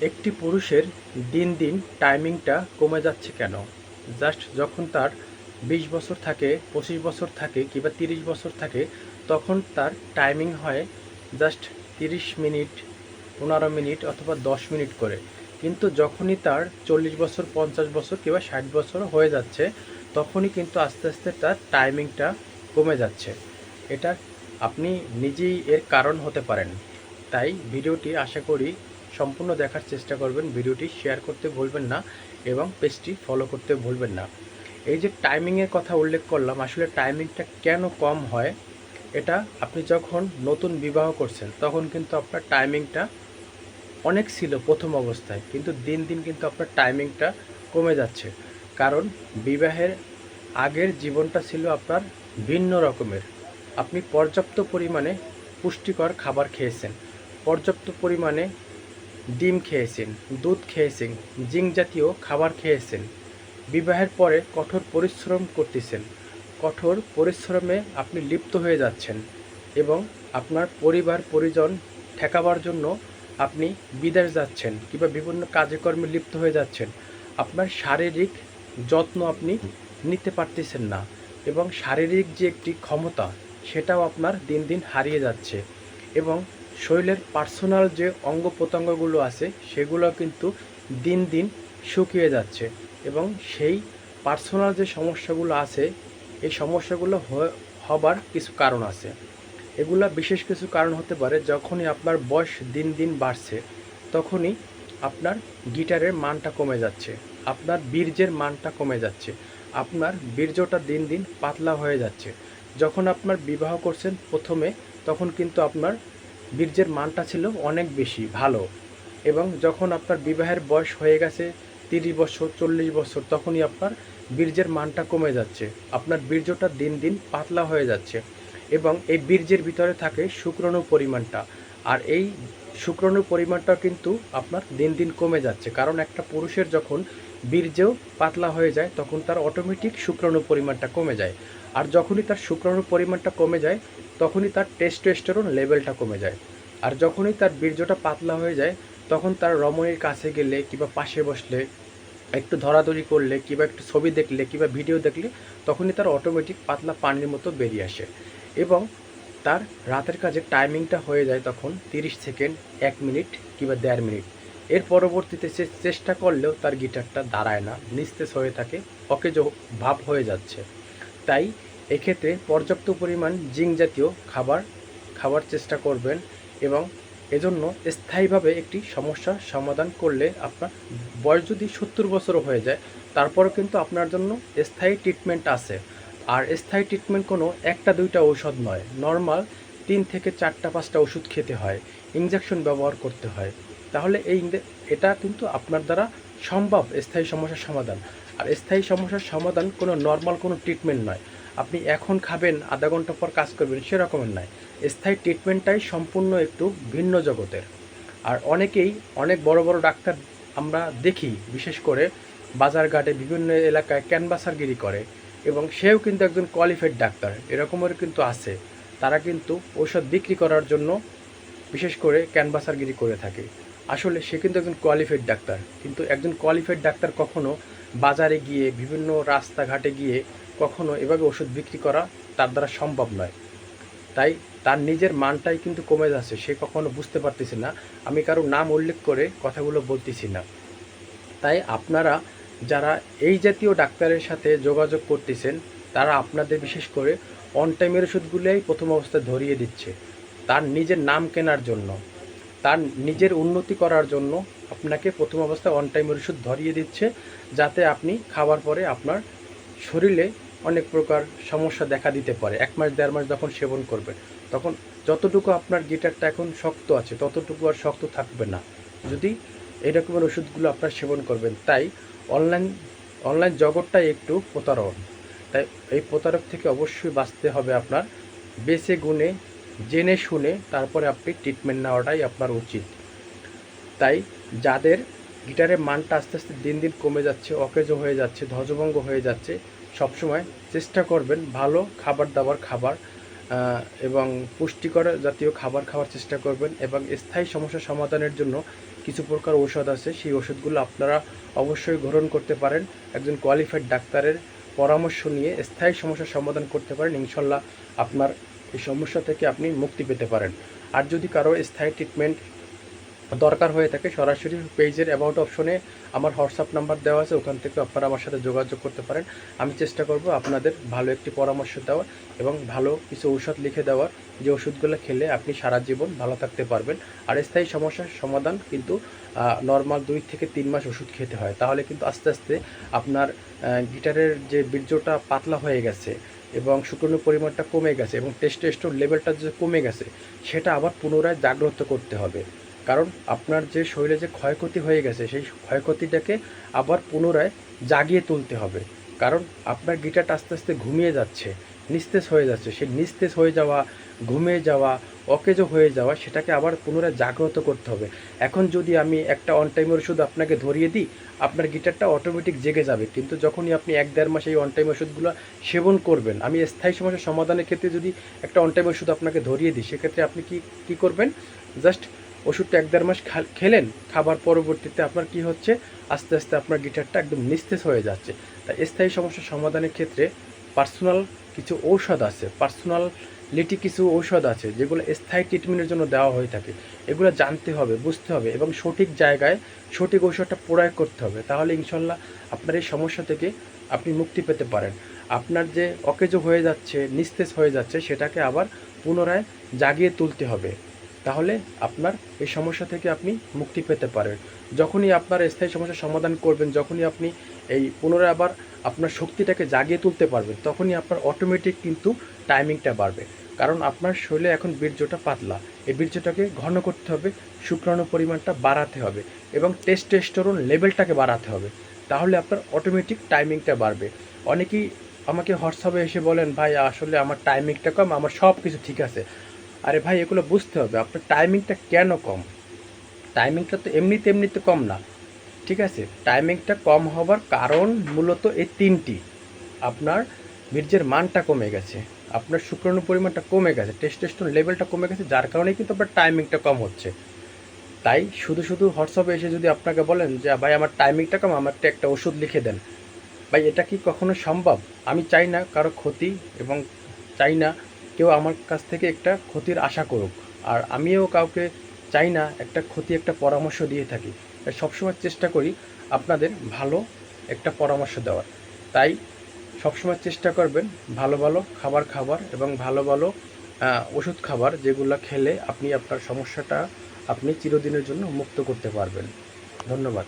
একটি পুরুষের দিন দিন টাইমিংটা কমে যাচ্ছে কেন? জাস্ট যখন তার বিশ বছর থাকে, পঁচিশ বছর থাকে কিংবা তিরিশ বছর থাকে, তখন তার টাইমিং হয় জাস্ট তিরিশ মিনিট, পনেরো মিনিট অথবা দশ মিনিট করে। কিন্তু যখনই তার চল্লিশ বছর, পঞ্চাশ বছর কিংবা ষাট বছর হয়ে যাচ্ছে, তখনই কিন্তু আস্তে আস্তে তার টাইমিংটা কমে যাচ্ছে। এটা আপনি নিজেই এর কারণ হতে পারেন। তাই ভিডিওটি আশা করি সম্পূর্ণ দেখার চেষ্টা করবেন, ভিডিওটি শেয়ার করতে ভুলবেন না এবং পেজটি ফলো করতে ভুলবেন না। এই যে টাইমিংয়ের কথা উল্লেখ করলাম, আসলে টাইমিংটা কেন কম হয়, এটা আপনি যখন নতুন বিবাহ করছেন, তখন কিন্তু আপনার টাইমিংটা অনেক ছিল প্রথম অবস্থায়, কিন্তু দিন দিন কিন্তু আপনার টাইমিংটা কমে যাচ্ছে। কারণ বিবাহের আগের জীবনটা ছিল আপনার ভিন্ন রকমের। আপনি পর্যাপ্ত পরিমাণে পুষ্টিকর খাবার খেয়েছেন, পর্যাপ্ত পরিমাণে ডিম খেয়েছেন, দুধ খেয়েছেন জিঙ্ক জাতীয় খাবার খেয়েছেন। বিবাহের পরে কঠোর পরিশ্রম করতেছেন। কঠোর পরিশ্রমে আপনি লিপ্ত হয়ে যাচ্ছেন এবং আপনার পরিবার, পরিজন ঠেকাবার জন্য আপনি বিদেশ যাচ্ছেন কিংবা বিভিন্ন কাজকর্মে লিপ্ত হয়ে যাচ্ছেন। আপনার শারীরিক যত্ন আপনি নিতে পারতেছেন না এবং শারীরিক যে একটি ক্ষমতা, সেটাও আপনার দিন দিন হারিয়ে যাচ্ছে এবং শরীরের পার্সোনাল যে অঙ্গ প্রত্যঙ্গগুলো আছে, সেগুলো কিন্তু দিন দিন শুকিয়ে যাচ্ছে এবং সেই পার্সোনাল যে সমস্যাগুলো আছে, এই সমস্যাগুলো হবার কিছু কারণ আছে। এগুলো বিশেষ কিছু কারণ হতে পারে, যখনই আপনার বয়স দিন দিন বাড়ছে, তখনই আপনার গিটারের মানটা কমে যাচ্ছে, আপনার বীর্যের মানটা কমে যাচ্ছে, আপনার বীর্যটা দিন দিন পাতলা হয়ে যাচ্ছে। যখন আপনার বিবাহ করছেন প্রথমে, তখন কিন্তু আপনার বীর্যের মানটা ছিল অনেক বেশি, ভালো। এবং যখন আপনার বিবাহের বয়স হয়ে গেছে, তিরিশ বছর, চল্লিশ বছর, তখনই আপনার বীর্যের মানটা কমে যাচ্ছে। আপনার বীর্যটা দিন দিন পাতলা হয়ে যাচ্ছে এবং এই বীর্যের ভিতরে থাকে শুক্রাণু পরিমাণটা। আর এই শুক্রাণুর পরিমাণটা কিন্তু আপনার দিন দিন কমে যাচ্ছে। কারণ একটা পুরুষের যখন বীর্যেও পাতলা হয়ে যায়, তখন তার অটোমেটিক শুক্রাণুর পরিমাণটা কমে যায়। আর যখনই তার শুক্রাণুর পরিমাণটা কমে যায়, তখনই তার টেস্টোস্টেরন লেভেলটা কমে যায়। আর যখনই তার বীর্যটা পাতলা হয়ে যায়, তখন তার রমণীর কাছে গেলে কিংবা পাশে বসলে, একটু ধরাধরি করলে কিংবা একটু ছবি দেখলে কিংবা ভিডিও দেখলে, তখনই তার অটোমেটিক পাতলা পানির মতো বেরিয়ে আসে। এবং তার রাতের কাজে টাইমিংটা হয়ে যায় তখন তিরিশ সেকেন্ড, এক মিনিট কিংবা দেড় মিনিট। এর পরবর্তীতে সে চেষ্টা করলেও তার গিটারটা দাঁড়ায় না, নিস্তেজ হয়ে থাকে, অকেজ ভাব হয়ে যাচ্ছে। তাই এক্ষেত্রে পর্যাপ্ত পরিমাণ জিঙ্ক জাতীয় খাবার খাবার চেষ্টা করবেন এবং এজন্য স্থায়ীভাবে একটি সমস্যার সমাধান করলে আপনার বয়স যদি সত্তর বছরও হয়ে যায়, তারপরেও কিন্তু আপনার জন্য স্থায়ী ট্রিটমেন্ট আছে। আর স্থায়ী ট্রিটমেন্ট কোনো একটা দুইটা ঔষধ নয় নর্মাল তিন থেকে চারটা পাঁচটা ওষুধ খেতে হয় ইঞ্জেকশন ব্যবহার করতে হয়। তাহলে এই এটা কিন্তু আপনার দ্বারা সম্ভব, স্থায়ী সমস্যার সমাধান। আর স্থায়ী সমস্যার সমাধান কোনো নর্মাল কোনো ট্রিটমেন্ট নয়। আপনি এখন খাবেন, আধা ঘণ্টা পর কাজ করবেন, সেরকমের নয়। স্থায়ী ট্রিটমেন্টটাই সম্পূর্ণ একটু ভিন্ন জগতের। আর অনেকেই অনেক বড় বড় ডাক্তার আমরা দেখি, বিশেষ করে বাজারঘাটে বিভিন্ন এলাকায় ক্যানভাসারগিরি করে এবং সেও কিন্তু একজন কোয়ালিফাইড ডাক্তার। এরকমের কিন্তু আছে। তারা কিন্তু ঔষধ বিক্রি করার জন্য বিশেষ করে ক্যানভাসারগিরি করে থাকে। আসলে সে কিন্তু একজন কোয়ালিফাইড ডাক্তার কিন্তু একজন কোয়ালিফাইড ডাক্তার কখনো বাজারে গিয়ে, বিভিন্ন রাস্তাঘাটে গিয়ে কখনো এভাবে ওষুধ বিক্রি করা তার দ্বারা সম্ভব নয়। তাই তার নিজের মানটাই কিন্তু কমে যাচ্ছে, সে কখনো বুঝতে পারতেছে না। আমি কারও নাম উল্লেখ করে কথাগুলো বলতেছি না। তাই আপনারা যারা এই জাতীয় ডাক্তারের সাথে যোগাযোগ করতেছেন, তারা আপনাদের বিশেষ করে অন টাইমের ওষুধগুলোই প্রথম অবস্থায় ধরিয়ে দিচ্ছে, তার নিজের নাম কেনার জন্য। তার নিজের উন্নতি করার জন্য আপনাকে প্রথম অবস্থায় অন টাইমের ওষুধ ধরিয়ে দিচ্ছে, যাতে আপনি খাওয়ার পরে আপনার শরীরে অনেক প্রকার সমস্যা দেখা দিতে পারে। এক মাস, দেড় মাস যখন সেবন করবেন তখন যতটুকু আপনার গিটারটা এখন শক্ত আছে, ততটুকু আর শক্ত থাকবে না। যদি এই রকমের ওষুধগুলো আপনার সেবন করবেন, তাই অনলাইন অনলাইন জগৎটাই একটু প্রতারণ। তাই এই প্রতারক থেকে অবশ্যই বাঁচতে হবে আপনার। বেছে গুণে জেনে শুনে তারপরে আপনি ট্রিটমেন্ট নেওয়াটাই আপনার উচিত। তাই যাদের গিটারের মানটা আস্তে আস্তে দিন দিন কমে যাচ্ছে, অকেজো হয়ে যাচ্ছে, ধ্বজভঙ্গ হয়ে যাচ্ছে, সবসময় চেষ্টা করবেন ভালো খাবার দাবার খাবার এবং পুষ্টিকর জাতীয় খাবার খাওয়ার চেষ্টা করবেন এবং স্থায়ী সমস্যা সমাধানের জন্য কিছু প্রকার ঔষধ আছে, সেই ওষুধগুলো আপনারা অবশ্যই গ্রহণ করতে পারেন। একজন কোয়ালিফাইড ডাক্তারের পরামর্শ নিয়ে স্থায়ী সমস্যার সমাধান করতে পারেন। ইনশাল্লাহ আপনার এই সমস্যা থেকে আপনি মুক্তি পেতে পারেন। আর যদি কারও স্থায়ী ট্রিটমেন্ট দরকার হয়ে থাকে, সরাসরি পেজের অ্যাবাউট অপশনে আমার হোয়াটসঅ্যাপ নাম্বার দেওয়া আছে, ওখান থেকে আপনারা আমার সাথে যোগাযোগ করতে পারেন। আমি চেষ্টা করব আপনাদের ভালো একটি পরামর্শ দেওয়ার এবং ভালো কিছু ঔষধ লিখে দেওয়ার। যে ওষুধগুলো খেলে আপনি সারা জীবন ভালো থাকতে পারবেন। আর স্থায়ী সমস্যার সমাধান কিন্তু নর্মাল দুই থেকে তিন মাস ওষুধ খেতে হয়। তাহলে কিন্তু আস্তে আস্তে আপনার গিটারের যে বীর্যটা পাতলা হয়ে গেছে এবং শুকনোর পরিমাণটা কমে গেছে এবং টেস্টেস্টোর লেভেলটা যে কমে গেছে, সেটা আবার পুনরায় জাগ্রত করতে হবে। কারণ আপনার যে শরীরে যে ক্ষয়ক্ষতি হয়ে গেছে, সেই ক্ষয়ক্ষতিটাকে আবার পুনরায় জাগিয়ে তুলতে হবে। কারণ আপনার গিটারটা আস্তে আস্তে ঘুমিয়ে যাচ্ছে। নিস্তেজ হয়ে যাচ্ছে। সেই নিস্তেজ হয়ে যাওয়া, ঘুমিয়ে যাওয়া, অকেজো হয়ে যাওয়া, সেটাকে আবার পুনরায় জাগ্রত করতে হবে। এখন যদি আমি একটা অন টাইমের ওষুধ আপনাকে ধরিয়ে দিই, আপনার গিটারটা অটোমেটিক জেগে যাবে। কিন্তু যখনই আপনি এক দেড় মাস এই অন টাইম ওষুধগুলো সেবন করবেন, আমি স্থায়ী সমস্যার সমাধানের ক্ষেত্রে যদি একটা অন টাইম ওষুধ আপনাকে ধরিয়ে দিই, সেক্ষেত্রে আপনি কি, কী করবেন? জাস্ট ওষুধটা এক দেড় মাস খেলেন, খাবার পরবর্তীতে আপনার কি হচ্ছে? আস্তে আস্তে আপনার গিটারটা একদম নিস্তেজ হয়ে যাচ্ছে। তাই স্থায়ী সমস্যার সমাধানের ক্ষেত্রে পার্সোনাল কিছু ঔষধ আছে পার্সোনাল লিটি কিছু ঔষধ আছে, যেগুলো স্থায়ী ট্রিটমেন্টের জন্য দেওয়া হয়ে থাকে। এগুলো জানতে হবে, বুঝতে হবে এবং সঠিক জায়গায় সঠিক ঔষধটা প্রয়োগ করতে হবে। তাহলে ইনশাল্লাহ আপনার এই সমস্যা থেকে আপনি মুক্তি পেতে পারেন। আপনার যে অকেজো হয়ে যাচ্ছে, নিস্তেজ হয়ে যাচ্ছে, সেটাকে আবার পুনরায় জাগিয়ে তুলতে হবে। তাহলে আপনার এই সমস্যা থেকে আপনি মুক্তি পেতে পারেন। যখনই আপনার স্থায়ী সমস্যার সমাধান করবেন, যখনই আপনি এই পুনরায় আবার আপনার শক্তিটাকে জাগিয়ে তুলতে পারবেন, তখনই আপনার অটোমেটিক কিন্তু টাইমিংটা বাড়বে। কারণ আপনার শরীরে এখন বীর্যটা পাতলা। এই বীর্যটাকে ঘন করতে হবে শুক্রাণু পরিমাণটা বাড়াতে হবে এবং টেস্টোস্টেরন লেভেলটাকে বাড়াতে হবে। তাহলে আপনার অটোমেটিক টাইমিংটা বাড়বে। অনেকেই আমাকে হোয়াটসঅ্যাপে এসে বলেন, ভাই, আসলে আমার টাইমিংটা কম, আমার সব কিছু ঠিক আছে। আরে ভাই, এগুলো বুঝতে হবে। আপনার টাইমিংটা কেন কম? টাইমিংটা তো এমনিতে এমনিতে কম না। ঠিক আছে? টাইমিংটা কম হবার কারণ মূলত এই তিনটি। আপনার বীর্যের মানটা কমে গেছে। আপনার শুক্রাণু পরিমাণটা কমে গেছে। টেস্টোস্টেরন লেভেলটা কমে গেছে, যার কারণেই কিন্তু আপনার টাইমিংটা কম হচ্ছে। তাই শুধু শুধু হোয়াটসঅ্যাপে এসে যদি আপনাকে বলেন যে ভাই, আমার টাইমিংটা কম, আমার একটা ওষুধ লিখে দেন। ভাই, এটা কি কখনো সম্ভব? আমি চাই না কারও ক্ষতি এবং চাই না কেউ আমার কাছ থেকে একটা ক্ষতির আশা করুক। আর আমিও কাউকে চাই না একটা ক্ষতি, একটা পরামর্শ দিয়ে থাকি। তাই সবসময় চেষ্টা করি আপনাদের ভালো একটা পরামর্শ দেওয়ার। তাই সবসময় চেষ্টা করবেন ভালো ভালো খাবার খাবার এবং ভালো ভালো ওষুধ খাবার যেগুলো খেলে আপনি আপনার সমস্যাটা আপনি চিরদিনের জন্য মুক্ত করতে পারবেন। ধন্যবাদ।